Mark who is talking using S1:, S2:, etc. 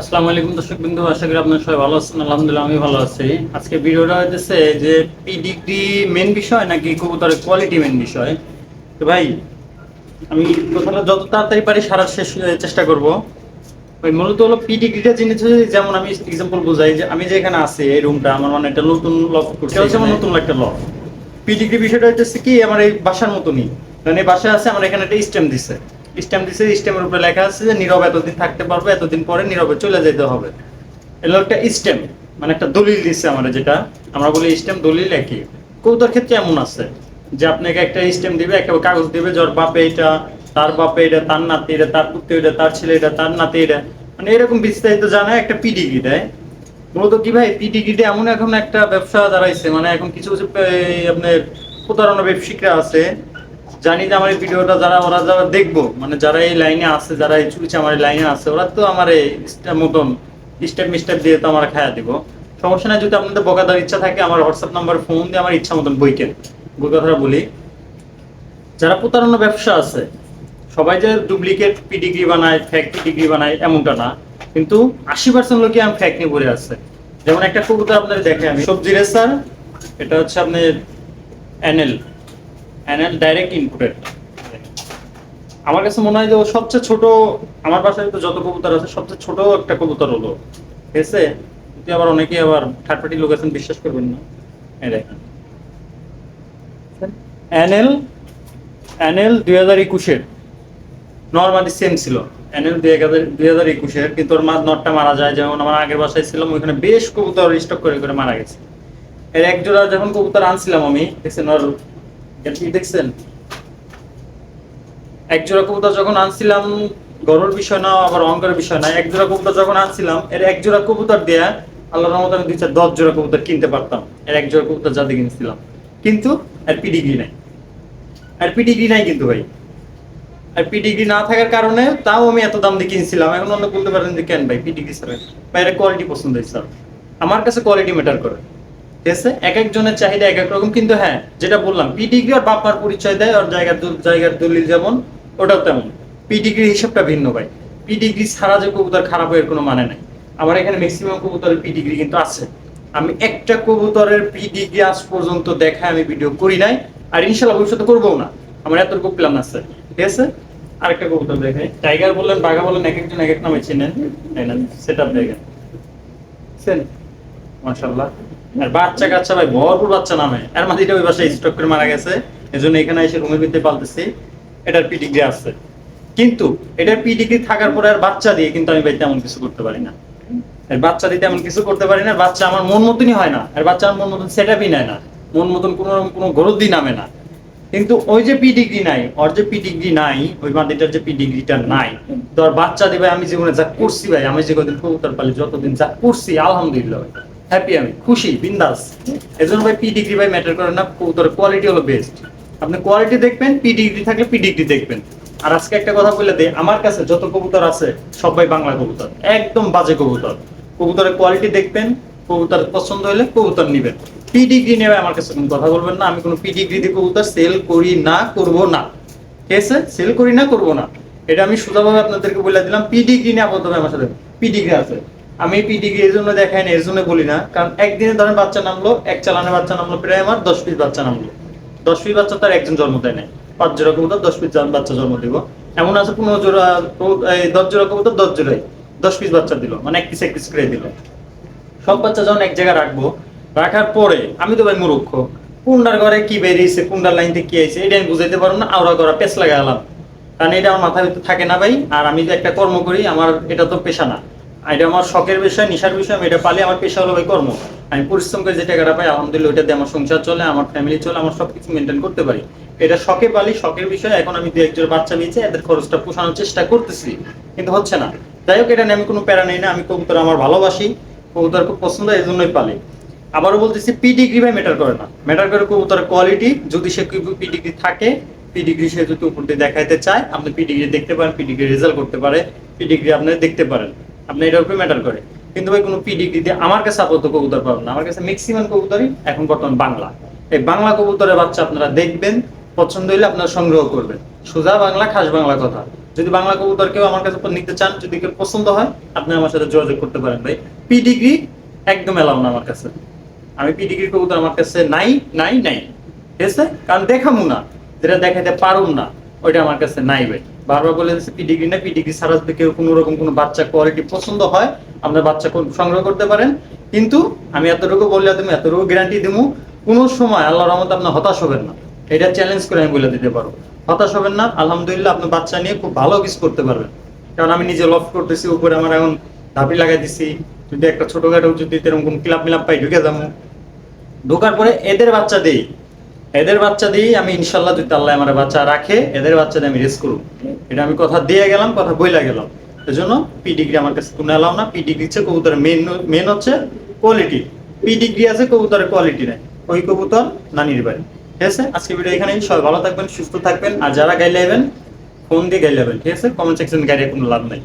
S1: আসসালামু আলাইকুম দর্শক বিন্দু আশা করি আপনারা সবাই ভালো আছেন। আলহামদুলিল্লাহ আমি ভালো আছি। আজকে ভিডিওটা যে পিডিগ্রি মেন বিষয় নাকি কবুতরের কোয়ালিটি মেন বিষয়? তো ভাই আমি কথাটা যত তাড়াতাড়ি পারি সারা শেষ চেষ্টা করব। ওই মূলত হলো পিডিগ্রিটা জিনিস হচ্ছে যেমন আমি এক্সাম্পল বোঝাই যে আমি যে এখানে আছি এই রুমটা আমার মানে একটা নতুন লক করছে। হচ্ছে আমার নতুন একটা লক পিডিগ্রি বিষয়টা হচ্ছে কি আমার এই বাসার মতনই। কারণ এই বাসায় আছে আমার এখানে একটা স্টেম দিছে। স্টেম দিছে স্টেমের উপরে লেখা আছে যে নীরব এতদিন থাকতে পারবে, এতদিন পরে নীরবে চলে যেতে হবে। এগুলো একটা স্টেম মানে একটা দলিল দিচ্ছে আমার যেটা। আমরা বলি স্টেম দলিল একই। কৌতার ক্ষেত্রে এমন আছে যে আপনাকে একটা স্টেম দিবে, একটা কাগজ দিবে, যার বাপে এটা, তার বাপে এটা, তার নাতি এটা, তার পুত্র এটা, তার ছেলে এটা, তার নাতি এটা। মানে এরকম বিস্তারিত জানায় একটা পিডিগ্রি দেয়। মূলত কি ভাই, পিডিগ্রিতে এমন এখন একটা ব্যবসা দাঁড়াইছে মানে এখন কিছু কিছু আপনার প্রতারণা ব্যবসায়িকরা আছে জানি যে আমার এই ভিডিওটা যারা, ওরা যারা দেখব মানে যারা এই লাইনে আছে, যারা এই চুলছে আমার এই লাইনে আছে, ওরা তো আমার এই মতন স্টেপ মিস্টেপ দিয়ে তো আমার খায়া দিব। সমস্যা নাই, যদি আপনাদের বকাদার ইচ্ছা থাকে, আমার হোয়াটসঅ্যাপ নাম্বার ফোন দিয়ে আমার ইচ্ছা মতন বই কেন বই কথাটা বলি। যারা প্রতারণা ব্যবসা আছে, সবাই যে ডুপ্লিকেট পিডিগ্রি বানায় ফেক পিডিগ্রি বানায়, এমনটা না। কিন্তু আশি পার্সেন্ট লোকই আমি ফ্যাক নিয়ে পড়ে আছে। যেমন একটা কবুতর আপনাদের দেখে আমি। সবজি রেসার এটা হচ্ছে আপনার এনএল এনএল ডাইরেক্ট ইনপুটেড আমার কাছে মনে হয় যে ও সবচেয়ে ছোট, আমার বাসায় তো যত কবুতর আছে, সবচেয়ে ছোট একটা কবুতর হলো। ঠিক আছে? আবার অনেকে আবার থার্ড পার্টি লোক আছেন বিশ্বাস করবেন না। এই দেখেন। এনএল এনএল দুই হাজার একুশের। নর্মালি সেম ছিল। এনএল দুই হাজার দুই হাজার একুশের, কিন্তু ওর মা নটটা মারা যায়। যেমন আমার আগের বাসায় ছিলাম, ওইখানে বেশ কবুতর স্টক করে করে মারা গেছে। এর এক জোড়া যখন কবুতর আনছিলাম আমি দেখছেন ওর এটা দেখছেন? এক জোড়া যখন আনছিলাম, গরুর বিষয় না, আবার বিষয় না এক জোড়া যখন আনছিলাম, এর এক জোড়া দেয়া রহমতে আমি দুই চার দশ জোড়া কবুতর কিনতে পারতাম। এর এক জোড়া কবুতর কিনছিলাম। কিন্তু এর পিডিগ্রি নাই। আর পিডিগ্রি নাই কিন্তু ভাই। আর পিডিগ্রি না থাকার কারণে তাও আমি এত দাম দিয়ে কিনছিলাম। এখন অন্য বলতে পারেন যে, কেন ভাই পিডিগ্রি স্যার ভাই, এর কোয়ালিটি পছন্দ হয়েছে। স্যার আমার কাছে কোয়ালিটি ম্যাটার করে। ঠিক এক একজনের চাহিদা এক এক রকম, কিন্তু হ্যাঁ যেটা বললাম আর বাপার পরিচয় দেয় আর জায়গার জায়গার দলিল যেমন, ওটাও তেমন। হিসাবটা ভিন্ন ভাই। ছাড়া যে কবুতর খারাপ কোনো মানে নাই। আমার এখানে ম্যাক্সিমাম কবুতরের পিডিগ্রি কিন্তু আছে। আমি একটা কবুতরের আজ পর্যন্ত দেখায় আমি ভিডিও করি নাই, আর ইনশাল্লাহ ভবিষ্যতে করব না। আমার এতটুকু প্ল্যান আছে। ঠিক আছে? আরেকটা কবুতর দেখে টাইগার বললেন, বাঘা বললেন, এক একজন এক এক নামে চিনেন। সেট মাশাল্লাহ আর বাচ্চা কাচ্চা ভাই, ভরপুর বাচ্চা নামে। আর মাদিটা ওই বাসায় স্টক করে মারা গেছে। এজন্য এখানে এসে রুমের ভিতরে পালতেছি। এটার পিডিগ্রি আছে। কিন্তু এটার পিডিগ্রি থাকার পরে আর বাচ্চা দিয়ে কিন্তু আমি ভাই তেমন কিছু করতে পারি না। আর বাচ্চা দিয়ে তেমন কিছু করতে পারি না। বাচ্চা আমার মন মতনই হয় না। আর বাচ্চা আমার মন মতন সেট আপই নেয় না। মন মতন কোনো রকম কোনো গরুদি নামে না। কিন্তু ওই যে পিডিগ্রি নাই, ওর যে পিডিগ্রি নাই, ওই মাটিটার যে পিডিগ্রিটা নাই, তো আর বাচ্চা দিবে আমি জীবনে যা করছি ভাই, আমি যে কদিন কবুতর পালি, যতদিন যা করছি, আলহামদুলিল্লাহ হ্যাপি আমি, খুশি, বিন্দাস। এজন্য ভাই পি ডিগ্রি ভাই ম্যাটার করে না কবুতরের কোয়ালিটি হলো বেস্ট আপনি কোয়ালিটি দেখবেন পিডিগ্রি থাকলে পিডিগ্রি দেখবেন। আর আজকে একটা কথা বলে দেই, আমার কাছে যত কবুতর আছে সবাই বাংলা কবুতর, একদম বাজে কবুতর। কবুতরের কোয়ালিটি দেখবেন, কবুতর পছন্দ হলে কবুতর নিবেন। পিডিগ্রি নেবে আমার কাছে কোনো কথা বলবেন না, আমি কোনো পিডিগ্রি দিয়ে কবুতর সেল করি না, করব না। ঠিক আছে? সেল করি না, করব না। এটা আমি সোজাভাবে আপনাদেরকে বলে দিলাম পিডিগ্রি নিয়ে আপাতত আমার সাথে পিডিগ্রি আছে। আমি পিডিগ্রি এর জন্য দেখাই না এর জন্য বলি না। কারণ একদিনে ধরেন বাচ্চা নামলো, এক চালানে বাচ্চা নামলো, প্রায় আমার দশ পিস বাচ্চা নামলো। দশ পিস বাচ্চা তার একজন জন্ম দেয় নাই। পাঁচ জোড়া কবুতর, দশ পিস বাচ্চা জন্ম দিব। এমন আছে পনেরো জোড়া দশ জোড়া কবুতর, দশ জোড়াই। দশ পিস বাচ্চা দিল মানে এক পিস এক পিস করে দিল। সব বাচ্চা যখন এক জায়গায় রাখব, রাখার পরে, আমি তো ভাই মূর্খ। কুন্ডার ঘরে কি বেরিয়েছে, কুন্ডার লাইন থেকে কি আইছে এটা আমি বুঝাইতে পারব না আওড়া করা পেস লাগালাম কারণ এটা আমার মাথার ভিতরে থাকে না ভাই, আর আমি যে একটা কর্ম করি, আমার এটা তো পেশা না। এটা আমার শখের বিষয়, নিশার বিষয়, আমি এটা পালি, আমার পেশা হলো ভাই কর্ম। আমি পরিশ্রম করে যে টাকাটা পাই, আলহামদুলিল্লাহ ওটা দিয়ে আমার সংসার চলে, আমার ফ্যামিলি চলে, আমার সবকিছু মেনটেন করতে পারি। এটা শখে পালি, শখের বিষয়, এখন আমি দু একজন বাচ্চা নিয়েছি, এদের খরচটা পোষানোর চেষ্টা করতেছি, কিন্তু হচ্ছে না। যাই হোক, এটা নিয়ে আমি কোনো প্যারা নেই না, আমি কবুতর আমার ভালোবাসি, কবুতর খুব পছন্দ এই জন্যই পালি। আবারও বলতেছি পিডিগ্রি ভাই ম্যাটার করে না। ম্যাটার করে কবুতরের কোয়ালিটি যদি সে পিডিগ্রি থাকে পিডিগ্রি সে যদি উপর দিয়ে দেখাইতে চায়, আপনি পিডিগ্রি দেখতে পারেন পিডিগ্রি রেজাল্ট করতে পারে পিডিগ্রি আপনি দেখতে পারেন। আপনি এটার উপরে ম্যাটার করে। কিন্তু ভাই, কোনো পিডিগ্রি দিয়ে আমার কাছে আপাতত কবুতর পাবেন না। আমার কাছে ম্যাক্সিমাম কবুতরই এখন বর্তমান বাংলা। এই বাংলা কবুতরের বাচ্চা আপনারা দেখবেন, পছন্দ হইলে আপনারা সংগ্রহ করবেন। সোজা বাংলা, খাস বাংলা কথা। যদি বাংলা কবুতর কেউ আমার কাছে নিতে চান, যদি কেউ পছন্দ হয়, আপনি আমার সাথে যোগাযোগ করতে পারেন ভাই। পি ডিগ্রি একদম এলাও না আমার কাছে। আমি পি ডিগ্রি কবুতর আমার কাছে নাই নাই নাই। ঠিক আছে? কারণ দেখামু না। যেটা দেখাতে পারুম না, ওইটা আমার কাছে নাই ভাই। বারবার বলে পি ডিগ্রি না পি ডিগ্রি ছাড়া যদি কেউ কোনো রকম কোনো বাচ্চা কোয়ালিটি পছন্দ হয় আপনার বাচ্চা সংগ্রহ করতে পারেন। কিন্তু আমি এতটুকু বললে তুমি, এতটুকু গ্যারান্টি দেবো কোনো সময় আল্লাহ রহমতে আপনি হতাশ হবেন না। এটা চ্যালেঞ্জ করে আমি বলে দিতে পারব। হতাশ হবেন না, আলহামদুলিল্লাহ আপনি বাচ্চা নিয়ে খুব ভালো কিছু করতে পারবেন। কারণ আমি নিজে লফ করতেছি, উপরে আমার এখন ধাপি লাগাই দিছি। যদি একটা ছোটখাটো যদি এরকম ক্লাব মিলাপ পাই, ঢুকে যাব। ঢোকার পরে এদের বাচ্চা দিই। এদের বাচ্চা দিয়েই আমি ইনশাল্লাহ যদি আল্লাহ আমার বাচ্চা রাখে, এদের বাচ্চা দিয়ে আমি রেস করব। এটা আমি কথা দিয়ে গেলাম, কথা বইলা গেলাম। এজন্য পি ডিগ্রি আমার কাছে কোনো এলাম না। পি ডিগ্রি হচ্ছে কবুতরের মেন মেন হচ্ছে কোয়ালিটি পি ডিগ্রি আছে কবুতরের কোয়ালিটি নেই। ওই কবুতর নানির বাড়ি। ঠিক আছে? আজকে ভিডিও এখানেই। সবাই ভালো থাকবেন, সুস্থ থাকবেন। আর যারা গাইলে ফোন দিয়ে গাইলে ঠিক আছে? কমেন্ট সেকশন গাইলে কোনো লাভ নাই।